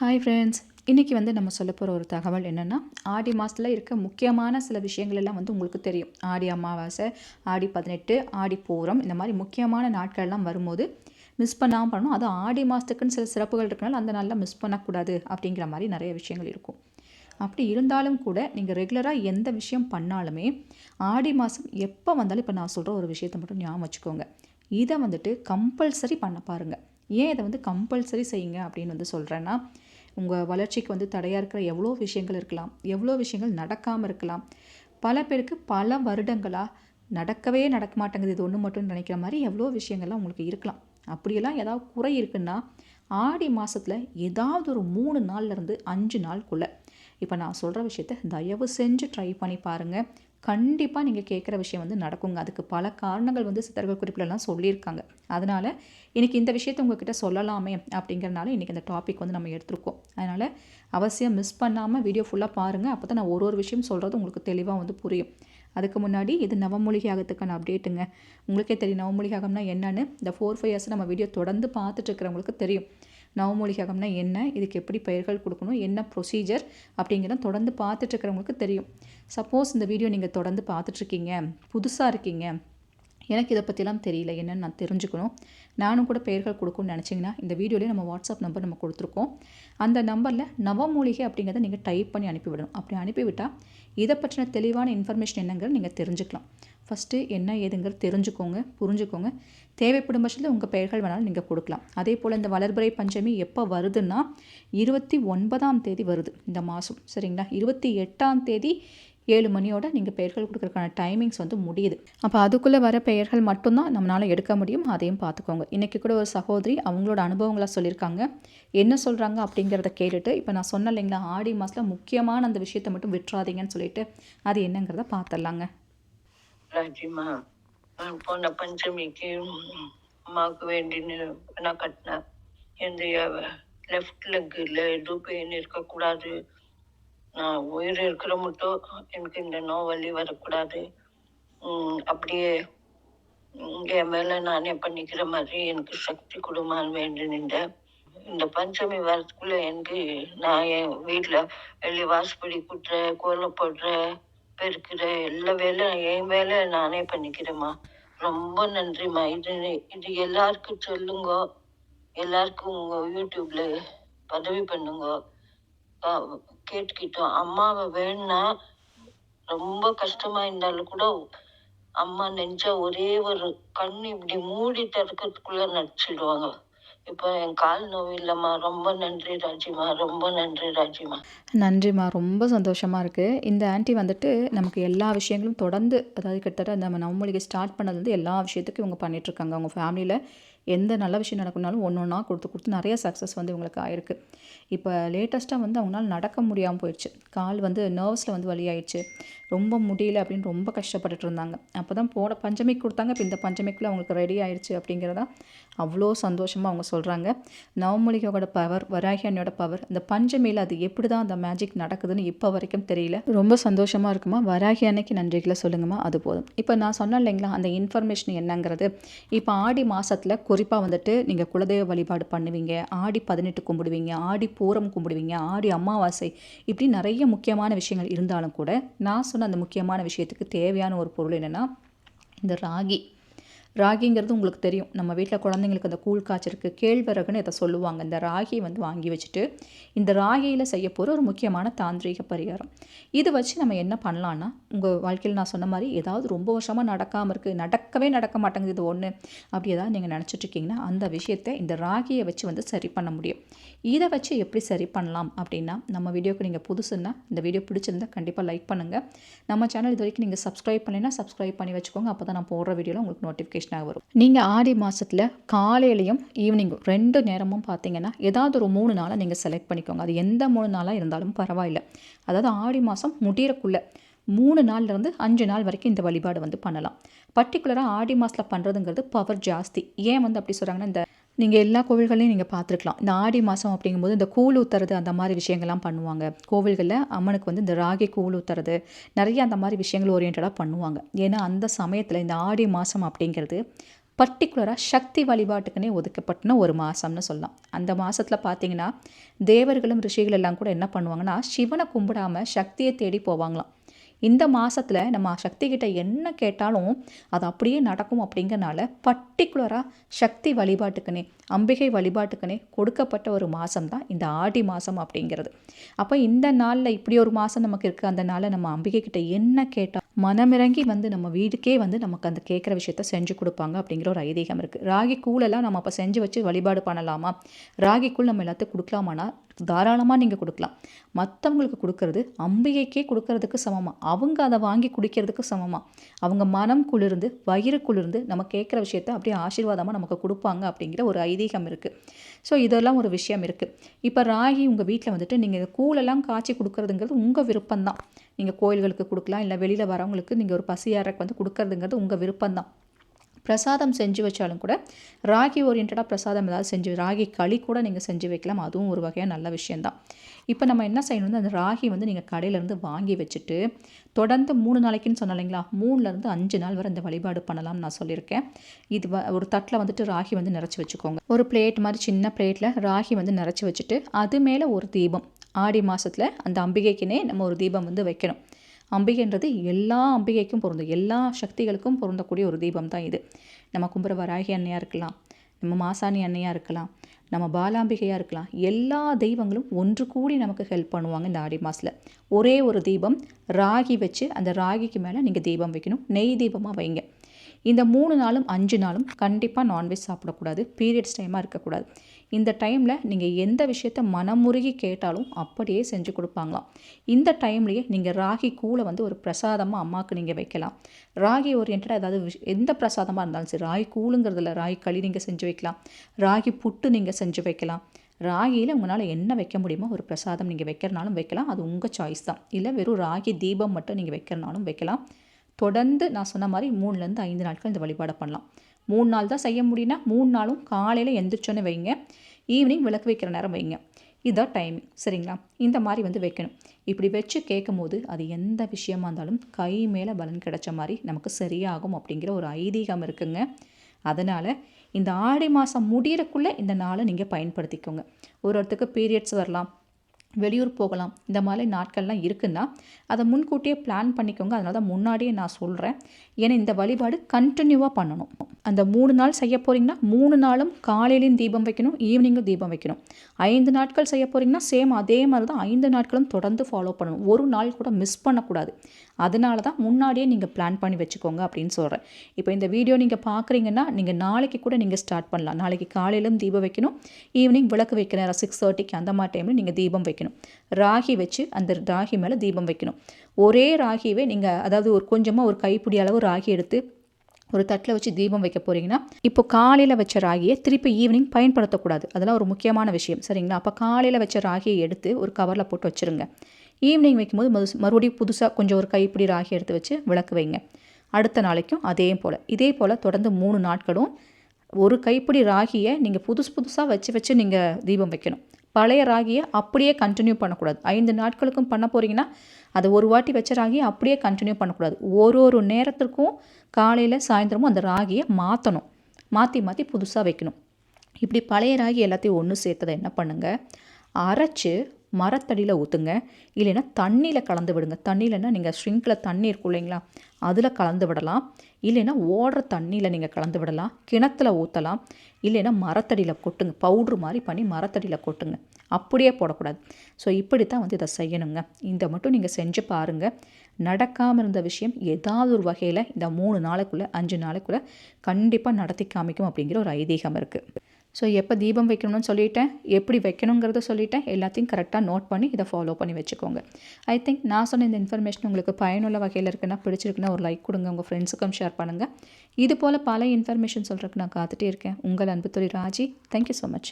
Hi friends இன்றைக்கி வந்து நம்ம சொல்ல போகிற ஒரு தகவல் என்னென்னா ஆடி மாதத்தில் இருக்க முக்கியமான சில விஷயங்கள் எல்லாம் வந்து உங்களுக்கு தெரியும். ஆடி அமாவாசை ஆடி பதினெட்டு ஆடி பூரம் இந்த மாதிரி முக்கியமான நாட்கள்லாம் வரும்போது மிஸ் பண்ணாமல் பண்ணணும். அதுவும் ஆடி மாதத்துக்குன்னு சில சிறப்புகள் இருக்கனால அந்த நாளில் மிஸ் பண்ணக்கூடாது அப்படிங்கிற மாதிரி நிறைய விஷயங்கள் இருக்கும். அப்படி இருந்தாலும் கூட நீங்கள் ரெகுலராக எந்த விஷயம் பண்ணாலுமே ஆடி மாதம் எப்போ வந்தாலும் இப்போ நான் சொல்கிற ஒரு விஷயத்தை மட்டும் ஞாபகம் வச்சுக்கோங்க. இதை வந்துட்டு கம்பல்சரி பண்ண பாருங்கள் ஏன் இதை வந்து கம்பல்சரி செய்யுங்க அப்படின்னு வந்து சொல்கிறேன்னா உங்கள் வளர்ச்சிக்கு வந்து தடையாக இருக்கிற எவ்வளோ விஷயங்கள் இருக்கலாம் எவ்வளோ விஷயங்கள் நடக்காமல் இருக்கலாம். பல பேருக்கு பல வருடங்களாக நடக்கவே நடக்க மாட்டேங்குது. இது ஒன்று மட்டும் நினைக்கிற மாதிரி எவ்வளோ விஷயங்கள்லாம் உங்களுக்கு இருக்கலாம். அப்படியெல்லாம் ஏதாவது குறை இருக்குன்னா ஆடி மாதத்தில் ஏதாவது ஒரு மூணு நாள்லேருந்து அஞ்சு நாளுக்குள்ளே இப்போ நான் சொல்கிற விஷயத்த தயவு செஞ்சு ட்ரை பண்ணி பாருங்கள் கண்டிப்பாக நீங்கள் கேட்குற விஷயம் வந்து நடக்குங்க. அதுக்கு பல காரணங்கள் வந்து சித்தர்கள் குறிப்பிலலாம் சொல்லியிருக்காங்க. அதனால் இன்றைக்கி இந்த விஷயத்தை உங்ககிட்ட சொல்லலாமே அப்படிங்கிறனால இன்றைக்கி இந்த டாபிக் வந்து நம்ம எடுத்திருக்கோம். அதனால் அவசியம் மிஸ் பண்ணாமல் வீடியோ ஃபுல்லாக பாருங்கள் அப்போ தான் நான் ஒரு ஒரு விஷயம் சொல்கிறது உங்களுக்கு தெளிவாக வந்து புரியும். அதுக்கு முன்னாடி இது நவமூலிகை ஆகத்துக்கான அப்டேட்டுங்க உங்களுக்கே தெரியும் நவமொழிகாகம்னா என்னென்னு. என்னன்னு இந்த ஃபோர் ஃபைவ் இயர்ஸ் நம்ம வீடியோ தொடர்ந்து பார்த்துட்டு இருக்கிறவங்களுக்கு தெரியும். நவமூலிகம்னா என்ன இதுக்கு எப்படி பெயர்கள் கொடுக்கணும் என்ன ப்ரொசீஜர் அப்படிங்கிறத தொடர்ந்து பார்த்துட்டு இருக்கிறவங்களுக்கு தெரியும். சப்போஸ் இந்த வீடியோ நீங்கள் தொடர்ந்து பார்த்துட்ருக்கீங்க புதுசாக இருக்கீங்க எனக்கு இதை பற்றிலாம் தெரியல என்னென்னு நான் தெரிஞ்சுக்கணும். நானும் கூட பெயர்கள் கொடுக்கணும்னு நினச்சிங்கன்னா இந்த வீடியோலேயே நம்ம வாட்ஸ்அப் நம்பர் நம்ம கொடுத்துருக்கோம். அந்த நம்பரில் நவமூலிகை அப்படிங்கிறத நீங்கள் டைப் பண்ணி அனுப்பிவிடணும். அப்படி அனுப்பிவிட்டால் இதை பற்றின தெளிவான இன்ஃபர்மேஷன் என்னங்கிறது நீங்கள் தெரிஞ்சுக்கலாம். ஃபஸ்ட்டு என்ன ஏதுங்கிறது தெரிஞ்சுக்கோங்க புரிஞ்சுக்கோங்க. தேவைப்படும் பட்சத்தில் உங்கள் பெயர்கள் வேணாலும் நீங்கள் கொடுக்கலாம். அதே போல் இந்த வளர்பிறை பஞ்சமி எப்போ வருதுன்னா இருபத்தி ஒன்பதாம் தேதி வருது இந்த மாதம் சரிங்களா? இருபத்தி எட்டாம் தேதி ஏழு மணியோட நீங்கள் பெயர்கள் கொடுக்குறதுக்கான டைமிங்ஸ் வந்து முடியுது. அப்போ அதுக்குள்ளே வர பெயர்கள் மட்டும்தான் நம்மளால் எடுக்க முடியும். அதையும் பார்த்துக்கோங்க. இன்றைக்கி கூட ஒரு சகோதரி அவங்களோட அனுபவங்களை சொல்லியிருக்காங்க. என்ன சொல்கிறாங்க அப்படிங்கிறத கேட்டுட்டு இப்போ நான் சொன்ன இல்லைங்களா ஆடி மாதத்தில் முக்கியமான அந்த விஷயத்தை மட்டும் விட்டுறாதீங்கன்னு சொல்லிட்டு அது என்னங்கிறத பார்த்துடலாங்க. ராஜிமா போன பஞ்சமிக்கு அம்மாவுக்கு வேண்டின்னு நான் கட்டினேன். எந்த லெஃப்ட் லெக்கில் எதுவும் பெயின் இருக்கக்கூடாது. நான் உயிர் இருக்கிற மட்டும் எனக்கு இந்த நோவலி வரக்கூடாது. அப்படியே என் மேலே நானே பண்ணிக்கிற மாதிரி எனக்கு சக்தி கொடுமான்னு வேண்டி நின்றேன் இந்த பஞ்சமி வரத்துக்குள்ள எனக்கு நான் என் வீட்டில் வெளியே வாசப்படி கூட்டுற கோலம் போடுற பெருக்கிற எல்லா வேலையும் என் வேலை நானே பண்ணிக்கிறேம்மா. ரொம்ப நன்றிம்மா. இது இது எல்லாருக்கும் சொல்லுங்க. எல்லாருக்கும் உங்க யூடியூப்ல பதவி பண்ணுங்க. கேட்டுக்கிட்டோம். அம்மாவை வேணும்னா ரொம்ப கஷ்டமா இருந்தாலும் கூட அம்மா நெஞ்சா ஒரே ஒரு கண் இப்படி மூடி திறக்கிறதுக்குள்ள நடிச்சிடுவாங்க இப்போ என் கால் நோய் இல்லைம்மா. ரொம்ப நன்றி ராஜிமா. ரொம்ப நன்றி ராஜிமா. நன்றிம்மா. ரொம்ப சந்தோஷமாக இருக்குது இந்த ஆன்ட்டி வந்துட்டு நமக்கு எல்லா விஷயங்களும் தொடர்ந்து அதாவது கிட்டத்தட்ட நம்ம நம்மளுக்கு ஸ்டார்ட் பண்ணதுலேருந்து எல்லா விஷயத்துக்கும் இவங்க பண்ணிகிட்ருக்காங்க அவங்க ஃபேமிலியில் எந்த நல்ல விஷயம் நடக்கணும்னாலும் ஒன்று ஒன்றா கொடுத்து கொடுத்து நிறைய சக்ஸஸ் வந்து இவங்களுக்கு ஆயிருக்கு. இப்போ லேட்டஸ்ட்டாக வந்து அவங்களால நடக்க முடியாமல் போயிடுச்சு. கால் வந்து நர்வ்ஸில் வந்து வழியாயிடுச்சு ரொம்ப முடியல அப்படின்னு ரொம்ப கஷ்டப்பட்டுட்டு இருந்தாங்க. அப்போ தான் போட பஞ்சமிக்கு கொடுத்தாங்க. இப்போ இந்த பஞ்சமிக்குள்ளே அவங்களுக்கு ரெடி ஆயிடுச்சு அப்படிங்கிறதா அவ்வளோ சந்தோஷமாக அவங்க சொல்கிறாங்க நவமூலிகையோட பவர் வராகியானியோட பவர் இந்த பஞ்சமியில் அது எப்படி தான் அந்த மேஜிக் நடக்குதுன்னு இப்போ வரைக்கும் தெரியல. ரொம்ப சந்தோஷமாக இருக்குமா? வராகி அன்னைக்கு நன்றிகளை சொல்லுங்கம்மா. அது போதும். இப்போ நான் சொன்னேன் இல்லைங்களா அந்த இன்ஃபர்மேஷன் என்னங்கிறது இப்போ ஆடி மாதத்தில் குறிப்பாக வந்துட்டு நீங்கள் குலதெய்வ வழிபாடு பண்ணுவீங்க ஆடி பதினெட்டு கும்பிடுவீங்க ஆடி பூரம் கும்பிடுவீங்க ஆடி அமாவாசை இப்படி நிறைய முக்கியமான விஷயங்கள் இருந்தாலும் கூட நான் சொன்ன அந்த முக்கியமான விஷயத்துக்கு தேவையான ஒரு பொருள் என்னென்னா இந்த ராகி. ராகிங்கிறது உங்களுக்கு தெரியும். நம்ம வீட்டில் குழந்தைங்களுக்கு அந்த கூழ் காய்ச்சிருக்கு கேழ்வரகுன்னு இதை சொல்லுவாங்க? இந்த ராகி வந்து வாங்கி வச்சுட்டு இந்த ராகியில் செய்ய போகிற ஒரு முக்கியமான தாந்திரீக பரிகாரம். இது வச்சு நம்ம என்ன பண்ணலான்னா உங்கள் வாழ்க்கையில் நான் சொன்ன மாதிரி ஏதாவது ரொம்ப வருஷமாக நடக்காமல் இருக்குது நடக்கவே நடக்க மாட்டேங்குது இது ஒன்று அப்படி ஏதாவது நீங்கள் நினச்சிட்ருக்கீங்கன்னா அந்த விஷயத்தை இந்த ராகியை வச்சு வந்து சரி பண்ண முடியும். இதை வச்சு எப்படி சரி பண்ணலாம் அப்படின்னா நம்ம வீடியோக்கு நீங்கள் புதுசுன்னா இந்த வீடியோ பிடிச்சிருந்தா கண்டிப்பாக லைக் பண்ணுங்கள் நம்ம சேனல் இது வரைக்கும் நீங்கள் சப்ஸ்கிரைப் பண்ணினா சப்ஸ்கிரைப் பண்ணி வச்சுக்கோங்க. அப்போ தான் நான் போடுற வீடியோவில் உங்களுக்கு நோட்டிஃபிகேஷன் நோட்டிஃபிகேஷனாக வரும். நீங்கள் ஆடி மாதத்தில் காலையிலையும் ஈவினிங்கும் ரெண்டு நேரமும் பார்த்தீங்கன்னா ஏதாவது ஒரு மூணு நாளாக நீங்கள் செலக்ட் பண்ணிக்கோங்க. அது எந்த மூணு நாளாக இருந்தாலும் பரவாயில்ல. அதாவது ஆடி மாதம் முடியறக்குள்ளே மூணு நாள்லேருந்து அஞ்சு நாள் வரைக்கும் இந்த வழிபாடு வந்து பண்ணலாம். பர்டிகுலராக ஆடி மாதத்தில் பண்ணுறதுங்கிறது பவர் ஜாஸ்தி. ஏன் வந்து அப்படி சொல்கிறாங்கன்னா இந்த நீங்கள் எல்லா கோவில்களையும் நீங்கள் பார்த்துருக்கலாம். இந்த ஆடி மாதம் அப்படிங்கும்போது இந்த கூழ் ஊத்துறது அந்த மாதிரி விஷயங்கள்லாம் பண்ணுவாங்க. கோவில்களில் அம்மனுக்கு வந்து இந்த ராகி கூழ் ஊத்துறது நிறைய அந்த மாதிரி விஷயங்கள் ஓரியன்டாக பண்ணுவாங்க. ஏன்னா அந்த சமயத்தில் இந்த ஆடி மாதம் அப்படிங்கிறது பர்டிகுலராக சக்தி வழிபாட்டுக்குன்னே ஒதுக்கப்பட்டின ஒரு மாதம்னு சொல்லலாம். அந்த மாதத்தில் பார்த்தீங்கன்னா தேவர்களும் ரிஷிகள் எல்லாம் கூட என்ன பண்ணுவாங்கன்னா சிவனை கும்பிடாம சக்தியை தேடி போவாங்களாம். இந்த மாதத்தில் நம்ம சக்தி கிட்ட என்ன கேட்டாலும் அது அப்படியே நடக்கும் அப்படிங்கறனால பர்டிகுலராக சக்தி வழிபாட்டுக்குனே அம்பிகை வழிபாட்டுக்குனே கொடுக்கப்பட்ட ஒரு மாதம் தான் இந்த ஆடி மாதம் அப்படிங்கிறது. அப்போ இந்த நாளில் இப்படி ஒரு மாதம் நமக்கு இருக்குது அந்த நாளில் நம்ம அம்பிகை கிட்ட என்ன கேட்டால் மனமிறங்கி வந்து நம்ம வீட்டுக்கே வந்து நமக்கு அந்த கேட்குற விஷயத்த செஞ்சு கொடுப்பாங்க அப்படிங்கிற ஒரு ஐதீகம் இருக்குது ராகி கூழெல்லாம் நம்ம அப்போ செஞ்சு வச்சு வழிபாடு பண்ணலாமா? ராகி கூழ் நம்ம எல்லாத்துக்கும் கொடுக்கலாமானா தாராளமாக நீங்கள் கொடுக்கலாம். மற்றவங்களுக்கு கொடுக்கறது அம்பிகைக்கே கொடுக்கறதுக்கு சமமாக அவங்க அதை வாங்கி குடிக்கிறதுக்கு சமமாக அவங்க மனம் குளிர்ந்து வயிறு குளிர்ந்து நம்ம கேட்குற விஷயத்த அப்படியே ஆசீர்வாதமாக நமக்கு கொடுப்பாங்க அப்படிங்கிற ஒரு ஐதீகம் இருக்குது ஸோ இதெல்லாம் ஒரு விஷயம் இருக்குது இப்போ ராகி உங்கள் வீட்டில் வந்துட்டு நீங்கள் கூழெல்லாம் காய்ச்சி கொடுக்குறதுங்கிறது உங்கள் விருப்பம்தான். நீங்கள் கோயில்களுக்கு கொடுக்கலாம் இல்லை வெளியில் வரவங்களுக்கு நீங்கள் ஒரு பசியாரக்கு வந்து கொடுக்கறதுங்கிறது உங்கள் விருப்பம்தான். பிரசாதம் செஞ்சு வச்சாலும் கூட ராகி ஓரியன்டாக பிரசாதம் ஏதாவது செஞ்சு ராகி களி கூட நீங்கள் செஞ்சு வைக்கலாம். அதுவும் ஒரு வகையாக நல்ல விஷயந்தான் இப்போ நம்ம என்ன செய்யணும் அந்த ராகி வந்து நீங்கள் கடையிலேருந்து வாங்கி வச்சுட்டு தொடர்ந்து மூணு நாளைக்குன்னு சொன்ன இல்லைங்களா? மூணுலேருந்து அஞ்சு நாள் வரை இந்த வழிபாடு பண்ணலாம்னு நான் சொல்லியிருக்கேன். இது வ ஒரு தட்டில் வந்துட்டு ராகி வந்து நிறச்சி வச்சுக்கோங்க. ஒரு பிளேட் மாதிரி சின்ன பிளேட்டில் ராகி வந்து நிறச்சி வச்சுட்டு அது மேலே ஒரு தீபம். ஆடி மாதத்தில் அந்த அம்பிகைக்குனே நம்ம ஒரு தீபம் வந்து வைக்கணும். அம்பிகைன்றது எல்லா அம்பிகைக்கும் பொருந்தும். எல்லா சக்திகளுக்கும் பொருந்தக்கூடிய ஒரு தீபம் தான் இது. நம்ம கும்புற வராகி அன்னையாக இருக்கலாம் நம்ம மாசாணி அன்னையாக இருக்கலாம் நம்ம பாலாம்பிகையாக இருக்கலாம். எல்லா தெய்வங்களும் ஒன்று கூடி நமக்கு ஹெல்ப் பண்ணுவாங்க இந்த ஆடி மாதத்தில் ஒரே ஒரு தீபம் ராகி வச்சு அந்த ராகிக்கு மேலே நீங்கள் தீபம் வைக்கணும். நெய் தீபமாக வைங்க. இந்த மூணு நாளும் அஞ்சு நாளும் கண்டிப்பாக நான்வெஜ் சாப்பிடக்கூடாது. பீரியட்ஸ் டைமாக இருக்கக்கூடாது. இந்த டைமில் நீங்கள் எந்த விஷயத்த மனமுருகி கேட்டாலும் அப்படியே செஞ்சு கொடுப்பாங்களாம். இந்த டைம்லேயே நீங்கள் ராகி கூழை வந்து ஒரு பிரசாதமாக அம்மாவுக்கு நீங்கள் வைக்கலாம். ராகி ஓரியன்டாக ஏதாவது விஷ் எந்த பிரசாதமாக இருந்தாலும் சரி ராகி கூழுங்கிறதுல ராகி களி நீங்கள் செஞ்சு வைக்கலாம். ராகி புட்டு நீங்கள் செஞ்சு வைக்கலாம். ராகியில் உங்களால் என்ன வைக்க முடியுமோ ஒரு பிரசாதம் நீங்கள் வைக்கிறனாலும் வைக்கலாம். அது உங்கள் சாய்ஸ் தான். இல்லை வெறும் ராகி தீபம் மட்டும் நீங்கள் வைக்கிறனாலும் வைக்கலாம். தொடர்ந்து நான் சொன்ன மாதிரி மூணுலேருந்து ஐந்து நாட்கள் இந்த வழிபாடை பண்ணலாம். மூணு நாள் தான் செய்ய முடியும்னா மூணு நாளும் காலையில் எந்திரிச்சோன்னு வைங்க. ஈவினிங் விளக்கு வைக்கிற நேரம் வைங்க. இதுதான் டைமிங் சரிங்களா? இந்த மாதிரி வந்து வைக்கணும். இப்படி வச்சு கேட்கும் போது அது எந்த விஷயமா இருந்தாலும் கை மேலே பலன் கிடைச்ச மாதிரி நமக்கு சரியாகும் அப்படிங்கிற ஒரு ஐதீகம் இருக்குங்க. அதனால் இந்த ஆடி மாதம் முடியறக்குள்ளே இந்த நாளை நீங்கள் பயன்படுத்திக்கோங்க. ஒரு ஒருத்தருக்கு பீரியட்ஸ் வரலாம். வெளியூர் போகலாம். இந்த மாதிரி நாட்கள்லாம் இருக்குன்னா அதை முன்கூட்டியே பிளான் பண்ணிக்கோங்க. அதனால தான் முன்னாடியே நான் சொல்கிறேன் ஏன்னா இந்த வழிபாடு கண்டினியூவாக பண்ணணும். அந்த மூணு நாள் செய்ய போகிறீங்கன்னா மூணு நாளும் காலையிலையும் தீபம் வைக்கணும் ஈவினிங்கும் தீபம் வைக்கணும். ஐந்து நாட்கள் செய்ய போகிறீங்கன்னா சேம் அதே மாதிரி தான் ஐந்து நாட்களும் தொடர்ந்து ஃபாலோ பண்ணணும். ஒரு நாள் கூட மிஸ் பண்ணக்கூடாது. அதனால தான் முன்னாடியே நீங்கள் பிளான் பண்ணி வச்சுக்கோங்க அப்படின்னு சொல்கிறேன் இப்போ இந்த வீடியோ நீங்கள் பார்க்குறீங்கன்னா நீங்கள் நாளைக்கு கூட நீங்கள் ஸ்டார்ட் பண்ணலாம். நாளைக்கு காலையிலும் தீபம் வைக்கணும். ஈவினிங் விளக்கு வைக்கிற நேரம் சிக்ஸ் தேர்ட்டிக்கு அந்த மாதிரி டைமில் நீங்கள் தீபம் வைக்கணும். ராகி வச்சு அந்த ராகி மேலே தீபம் வைக்கணும். ஒரே ராகியவே நீங்கள் அதாவது ஒரு கொஞ்சமாக ஒரு கைப்பிடி அளவு ராகி எடுத்து ஒரு தட்டில் வச்சு தீபம் வைக்க போகிறீங்கன்னா இப்போ காலையில் வச்ச ராகியை திருப்பி ஈவினிங் பயன்படுத்தக்கூடாது. அதெல்லாம் ஒரு முக்கியமான விஷயம். சரிங்களா? அப்போ காலையில் வச்ச ராகியை எடுத்து ஒரு கவரில் போட்டு வச்சுருங்க. ஈவினிங் வைக்கும்போது மது மறுபடியும் புதுசாக கொஞ்சம் ஒரு கைப்பிடி ராகி எடுத்து வச்சு விளக்கு வைங்க. அடுத்த நாளைக்கும் அதே போல். இதே போல் தொடர்ந்து மூணு நாட்களும் ஒரு கைப்பிடி ராகியை நீங்கள் புதுசு புதுசாக வச்சு வச்சு நீங்கள் தீபம் வைக்கணும். பழைய ராகியை அப்படியே கண்டினியூ பண்ணக்கூடாது. ஐந்து நாட்களுக்கும் பண்ண போகிறீங்கன்னா அதை ஒரு வாட்டி வச்ச ராகியை அப்படியே கண்டினியூ பண்ணக்கூடாது. ஒரு ஒரு நேரத்திற்கும் காலையில் சாயந்தரமும் அந்த ராகியை மாற்றணும் மாற்றி மாற்றி புதுசாக வைக்கணும். இப்படி பழைய ராகி எல்லாத்தையும் ஒன்று சேர்த்ததை என்ன பண்ணுங்கள் அரைச்சி மரத்தடியில் ஊற்றுங்க இல்லைன்னா தண்ணியில் கலந்து விடுங்க. தண்ணியிலன்னா நீங்கள் ஸ்ட்ரிங்கில் தண்ணி இருக்கும் இல்லைங்களா? அதில் கலந்து விடலாம். இல்லைன்னா ஓடுற தண்ணியில் நீங்கள் கலந்து விடலாம். கிணத்துல ஊற்றலாம் இல்லைன்னா மரத்தடியில் கொட்டுங்க. பவுட்ரு மாதிரி பண்ணி மரத்தடியில் கொட்டுங்க. அப்படியே போடக்கூடாது. ஸோ இப்படி தான் வந்து இதை செய்யணுங்க. இந்த மட்டும் நீங்கள் செஞ்சு பாருங்கள் நடக்காமல் இருந்த விஷயம் ஏதாவது ஒரு வகையில் இந்த மூணு நாளைக்குள்ளே அஞ்சு நாளைக்குள்ளே கண்டிப்பாக நடத்தி காமிக்கும் அப்படிங்கிற ஒரு ஐதீகம் இருக்குது ஸோ எப்போ தீபம் வைக்கணும்னு சொல்லிட்டேன் எப்படி வைக்கணுங்கிறத சொல்லிட்டேன். எல்லாத்தையும் கரெக்டாக நோட் பண்ணி இதை ஃபாலோ பண்ணி வச்சுக்கோங்க. ஐ திங்க் நான் சொன்ன இந்த இன்ஃபர்மேஷன் உங்களுக்கு பயனுள்ள வகையில் இருக்குன்னா பிடிச்சிருக்குன்னா ஒரு லைக் கொடுங்க உங்கள் ஃப்ரெண்ட்ஸுக்கும் ஷேர் பண்ணுங்கள் இது போல் பல இன்ஃபர்மேஷன் சொல்கிறதுக்கு நான் காத்துட்டே இருக்கேன். உங்கள் அன்புத்துறை Raji. Thank you so much